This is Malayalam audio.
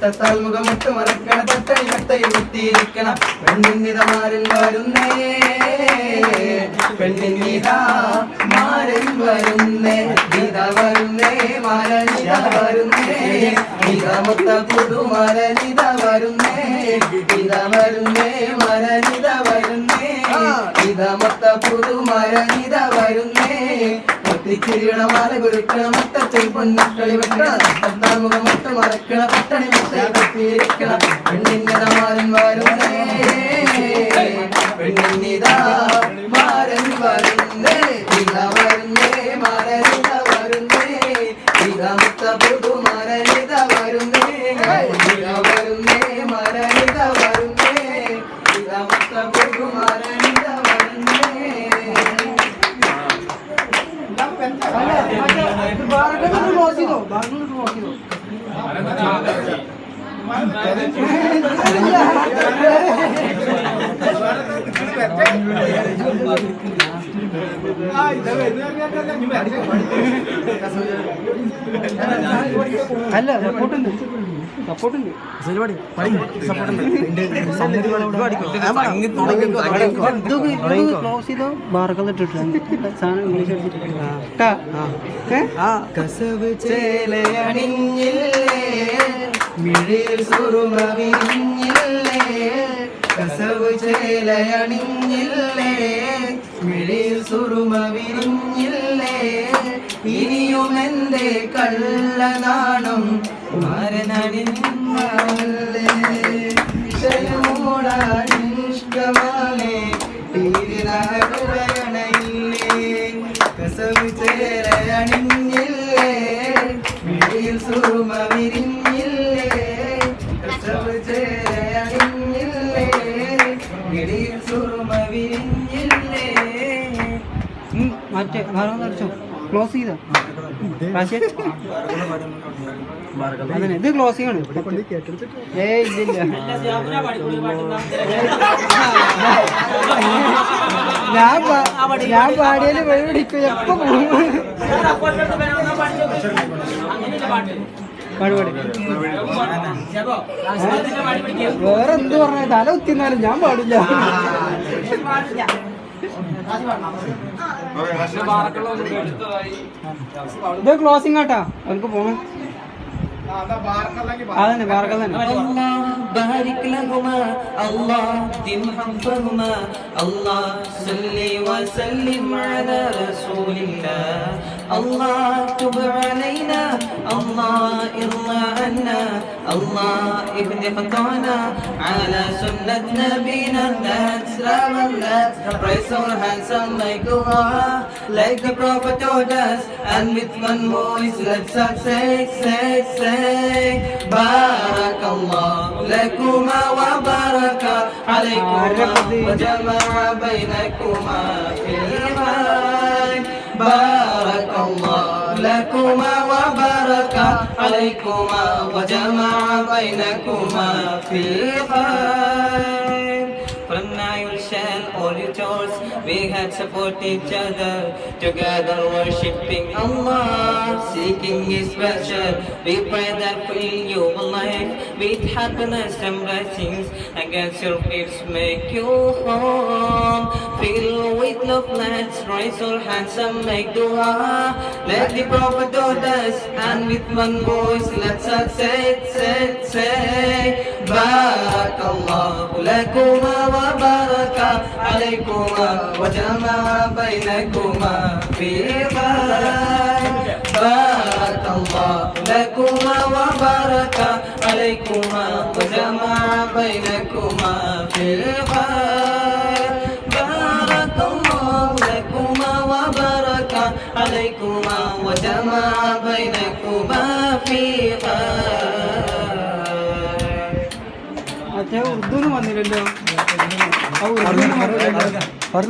മുത്തത്താൽ മുഖമിട്ട് മറക്കണ തട്ടണി മെത്തയിൽ കുത്തിയിരിക്കണം. പെണ്ണിന്നിതമാരിൽ വരുന്നേ പെണ്ണിന്നിതാ മാരൻ വരുന്നേ ഗീത വരുന്നേ മാരനിത വരുന്നേ ഗീത മുത്ത പുതുമരനിത വരുന്നേ ഗീത വരുന്നേ മരനിത വരുന്നേ ഗീത മുത്ത പുതുമരനിത വരുന്നേ ഒത്തിക്കിരിയണ മാല കുറിക്കണ മത്തച്ചൽ പൊന്നക്കളി വെക്കണം മുഖം മൊത്തം മറക്കണ പട്ടണി മുത്തൽ കുത്തിയിരിക്കണ പെണ്ണിന്നത മാരൻ വരുന്നേ പെണ്ണിന്നിതാ മാരൻ വരുന്നേ ഇത വരുന്നേ മരനിത വരുന്നേ ഇത മുത്ത പുതു മരനിത വരുന്നേ ഇത വരുന്നേ മരനിത വരുന്നേ ഇത മുത്ത പുതു ക്ലോസ് ചെയ്തോ ബാംഗ്ലൂർ ക്ലോസ് ചെയ്തോ അല്ല സപ്പോർട്ടുണ്ട് സപ്പോർട്ടുണ്ട് ക്ലോസ് ചെയ്തോ? ബാർക്കെല്ലാം ഇട്ടിട്ടുണ്ട്. സാധനം ഇംഗ്ലീഷ് അടിച്ചിട്ട് കസവ് ചേലയണിഞ്ഞില്ലേ മിഴിയിൽ സുറുമ വിരിഞ്ഞില്ലേ. കസവ് ചേലയണിഞ്ഞില്ലേ മിഴിയിൽ സുറുമ വിരിഞ്ഞില്ലേ ഇനിയും എന്റെ കള്ളനാണം മരനടിഞ്ഞല്ലേ ഇഷ്ടമാണ് തീരിനകണയില്ലേ കസവ് ചേലയണിഞ്ഞില്ലേ മിഴിയിൽ സുറുമ വിരിഞ്ഞില്ലേ കസവ് മറ്റേ ക്ലോസ് ചെയ്തോ? ഇത് ക്ലോസ് ചെയ്യണം. ഏ ഇല്ലില്ല ഞാൻ ഞാൻ പാടിയാൽ വഴി പിടിക്കും. എപ്പോ പോകും? വേറെ എന്ത് പറഞ്ഞാലും തല കുത്തിന്നാലും ഞാൻ പാടില്ല. ഇത് ക്ലോസിംഗ് ആട്ടാ അവർക്ക് പോണം അതന്നെ ബാർക്കൽ തന്നെ الله بارك لهما الله دم حفظهما الله صل وسلم على رسول الله الله تب علينا الله ارضى عنا الله ابن قطعنا على سنة نبينا نهد سلام الله. Praise our hands and make a Like the prophet told us And with one voice let's all say, say, say بارك الله لكما وبارك عليكما وجمع بينكما في الخير بارك الله لكما وبارك عليكما وجمع بينكما في الخير We had supported each other, together worshipping Allah, seeking His pleasure. We pray that fill your life with happiness and blessings. Against your gifts, make your home fill with love. Let's raise our hands and make dua. Let the Prophet orders and with one voice, let's say, say, say, Barakallahu lakuma wa barak. عليكما وجمع بينكما بإيمان بارك الله لكما وبارك عليكما وجمع بينكما في الخير بارك الله لكما وبارك عليكما وجمع بينكما في خير أتى أردن ونلله our